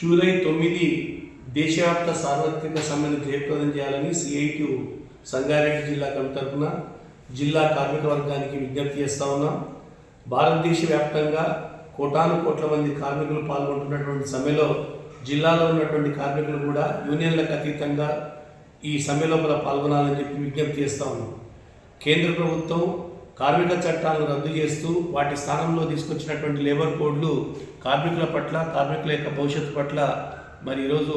July తొమ్మిది దేశవ్యాప్త సార్వత్రిక సమ్మెను జయప్రదం చేయాలని సిఐటి సంగారెడ్డి జిల్లా కమిటీ తరఫున జిల్లా కార్మిక వర్గానికి విజ్ఞప్తి చేస్తా ఉన్నాం. భారతదేశ వ్యాప్తంగా కోటాను కోట్ల మంది కార్మికులు పాల్గొంటున్నటువంటి సమ్మెలో జిల్లాలో ఉన్నటువంటి కార్మికులు కూడా యూనియన్లకు అతీతంగా ఈ సమ్మె లోపల పాల్గొనాలని చెప్పి విజ్ఞప్తి చేస్తా ఉన్నాం. కేంద్ర ప్రభుత్వం కార్మిక చట్టాలను రద్దు చేస్తూ వాటి స్థానంలో తీసుకొచ్చినటువంటి లేబర్ కోడ్లు కార్మికుల పట్ల కార్మికుల యొక్క భవిష్యత్తు పట్ల మరి ఈరోజు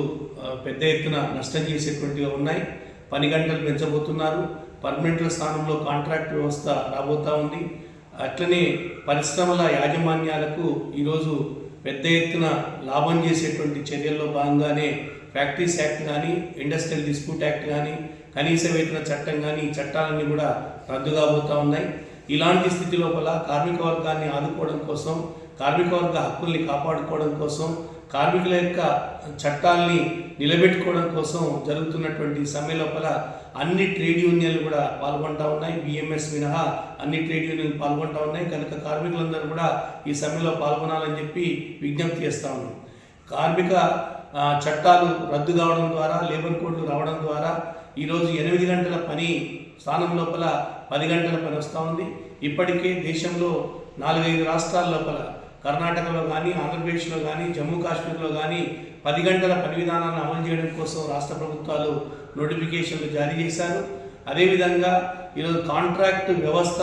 పెద్ద ఎత్తున నష్టం చేసేటువంటివి ఉన్నాయి. పని గంటలు పెంచబోతున్నారు. పర్మనెంట్ల స్థానంలో కాంట్రాక్ట్ వ్యవస్థ రాబోతా ఉంది. అట్లనే పరిశ్రమల యాజమాన్యాలకు ఈరోజు పెద్ద ఎత్తున లాభం చేసేటువంటి చర్యల్లో భాగంగానే ఫ్యాక్టరీస్ యాక్ట్ కానీ ఇండస్ట్రియల్ డిస్ప్యూట్ యాక్ట్ కానీ కనీస వేతన చట్టం కానీ ఈ చట్టాలన్నీ కూడా రద్దు కాబోతూ ఉన్నాయి. ఇలాంటి స్థితి లోపల కార్మిక వర్గాన్ని ఆదుకోవడం కోసం కార్మిక వర్గ హక్కుల్ని కాపాడుకోవడం కోసం కార్మికుల యొక్క చట్టాల్ని నిలబెట్టుకోవడం కోసం జరుగుతున్నటువంటి సమ్మె లోపల అన్ని ట్రేడ్ యూనియన్లు కూడా పాల్గొంటా ఉన్నాయి. బిఎంఎస్ మినహా అన్ని ట్రేడ్ యూనియన్లు పాల్గొంటా ఉన్నాయి. కనుక కార్మికులందరూ కూడా ఈ సమ్మెలో పాల్గొనాలని చెప్పి విజ్ఞప్తి చేస్తా ఉన్నాం. కార్మిక చట్టాలు రద్దు కావడం ద్వారా లేబర్ కోడ్లు రావడం ద్వారా ఈరోజు ఎనిమిది గంటల పని స్థానం లోపల పది గంటల పని వస్తూ ఉంది. ఇప్పటికే దేశంలో నాలుగైదు రాష్ట్రాల లోపల కర్ణాటకలో కానీ ఆంధ్రప్రదేశ్లో కానీ జమ్మూ కాశ్మీర్లో కానీ పది గంటల పని విధానాన్ని అమలు చేయడం కోసం రాష్ట్ర ప్రభుత్వాలు నోటిఫికేషన్లు జారీ చేశారు. అదేవిధంగా ఈరోజు కాంట్రాక్ట్ వ్యవస్థ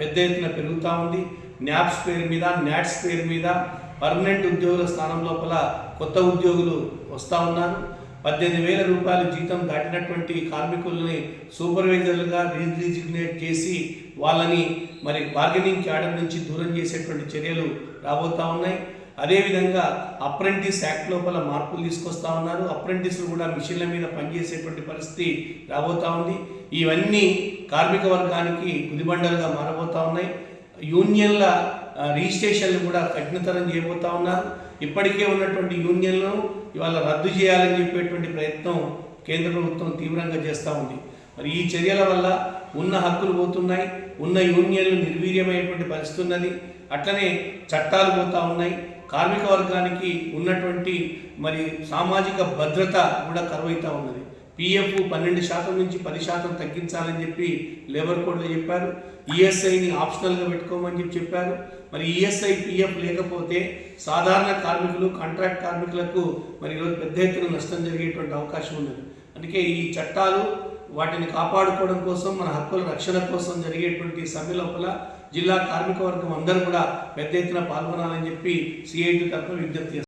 పెద్ద ఎత్తున పెరుగుతూ ఉంది. న్యాప్స్ పేరు మీద న్యాట్స్ పేరు మీద పర్మనెంట్ ఉద్యోగుల స్థానం లోపల కొత్త ఉద్యోగులు వస్తూ ఉన్నారు. పద్దెనిమిది వేల రూపాయలు జీతం దాటినటువంటి కార్మికుల్ని సూపర్వైజర్లుగా రీజిగ్నేట్ చేసి వాళ్ళని మరి బార్గెనింగ్ క్యాడర్ నుంచి దూరం చేసేటువంటి చర్యలు రాబోతా ఉన్నాయి. అదేవిధంగా అప్రెంటిస్ యాక్ట్ లోపల మార్పులు తీసుకొస్తా ఉన్నారు. అప్రెంటిస్లు కూడా మిషన్ల మీద పనిచేసేటువంటి పరిస్థితి రాబోతా ఉంది. ఇవన్నీ కార్మిక వర్గానికి గుదిబండలుగా మారబోతా ఉన్నాయి. యూనియన్ల రిజిస్ట్రేషన్లు కూడా కఠినతరం చేయబోతా ఉన్నారు. ఇప్పటికే ఉన్నటువంటి యూనియన్లను ఇవాళ రద్దు చేయాలని చెప్పేటువంటి ప్రయత్నం కేంద్ర ప్రభుత్వం తీవ్రంగా చేస్తూ ఉంది. మరి ఈ చర్యల వల్ల ఉన్న హక్కులు పోతున్నాయి ఉన్న యూనియన్లు నిర్వీర్యమైనటువంటి పరిస్థితి ఉన్నది. అట్లనే చట్టాలు పోతా ఉన్నాయి. కార్మిక వర్గానికి ఉన్నటువంటి మరి సామాజిక భద్రత కూడా కరువైతా ఉన్నది. పిఎఫ్ పన్నెండు శాతం నుంచి పది శాతం తగ్గించాలని చెప్పి లేబర్ కోడ్లో చెప్పారు. ఈఎస్ఐని ఆప్షనల్గా పెట్టుకోమని చెప్పి చెప్పారు. మరి ఈఎస్ఐ పిఎఫ్ లేకపోతే సాధారణ కార్మికులు కాంట్రాక్ట్ కార్మికులకు మరి ఈరోజు పెద్ద ఎత్తున నష్టం జరిగేటువంటి అవకాశం ఉన్నది. అందుకే ఈ చట్టాలు వాటిని కాపాడుకోవడం కోసం మన హక్కుల రక్షణ కోసం జరిగేటువంటి సమ్మె లోపల జిల్లా కార్మిక వర్గం అందరూ కూడా పెద్ద ఎత్తున పాల్గొనాలని చెప్పి సిఐటి తరఫున విజ్ఞప్తి